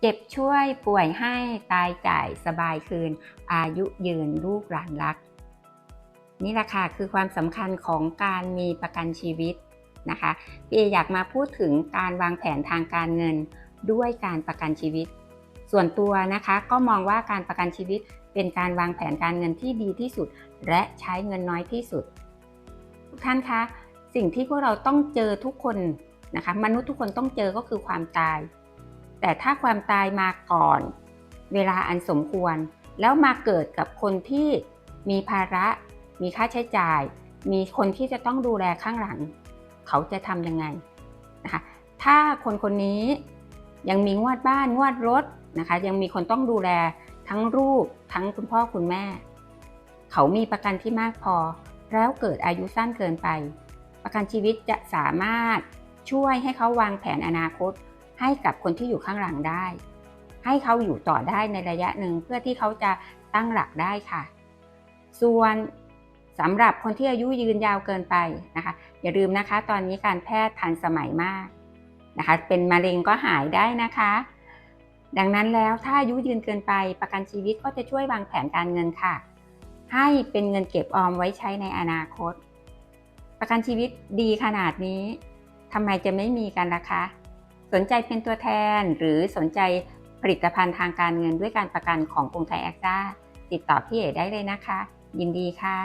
เจ็บช่วยป่วยให้ตายจ่ายสบายคืน อายุยืนลูกหลานรัก นี่แหละค่ะคือความสำคัญของการมีประกันชีวิตนะคะพี่เออยากมาพูดถึงการวางแผนทางการเงินด้วยการประกันชีวิต ส่วนตัวนะคะก็มองว่าการประกันชีวิตเป็นการวางแผนการเงินที่ดีที่สุด และใช้เงินน้อยที่สุด ทุกท่านคะสิ่งที่พวกเราต้องเจอทุกคนนะคะมนุษย์ทุกคนต้องเจอก็คือความตาย แต่ถ้าความตายมาก่อน เวลาอันสมควร แล้วมาเกิดกับคนที่มีภาระ มีค่าใช้จ่าย มีคนที่จะต้องดูแลข้างหลัง เขาจะทำยังไงนะคะถ้าคนคนนี้ยังมีงวดบ้านงวดรถนะคะ ยังมีคนต้องดูแลทั้งลูกทั้งคุณพ่อคุณแม่ เขามีประกันที่มากพอ แล้วเกิดอายุสั้นเกินไป ประกันชีวิตจะสามารถช่วยให้เขาวางแผนอนาคต ให้กับคนที่อยู่ข้างหลังได้ ให้เขาอยู่ต่อได้ในระยะหนึ่งเพื่อที่เขาจะตั้งหลักได้ค่ะ ส่วนสำหรับคนที่อายุยืนยาวเกินไปนะคะ อย่าลืมนะคะ ตอนนี้การแพทย์ทันสมัยมากนะคะ เป็นมะเร็งก็หายได้นะคะ ดังนั้นแล้วถ้าอายุยืนเกินไปประกันชีวิตก็จะช่วยวางแผนการเงินค่ะ ให้เป็นเงินเก็บออมไว้ใช้ในอนาคต ประกันชีวิตดีขนาดนี้ทำไมจะไม่มีกันล่ะคะ สนใจเป็นตัวแทนหรือสนใจผลิตภัณฑ์ทางการเงินด้วยการประกันของกรุงไทยแอคซ่าติดต่อพี่เอ๋ได้เลยนะคะ ยินดีค่ะ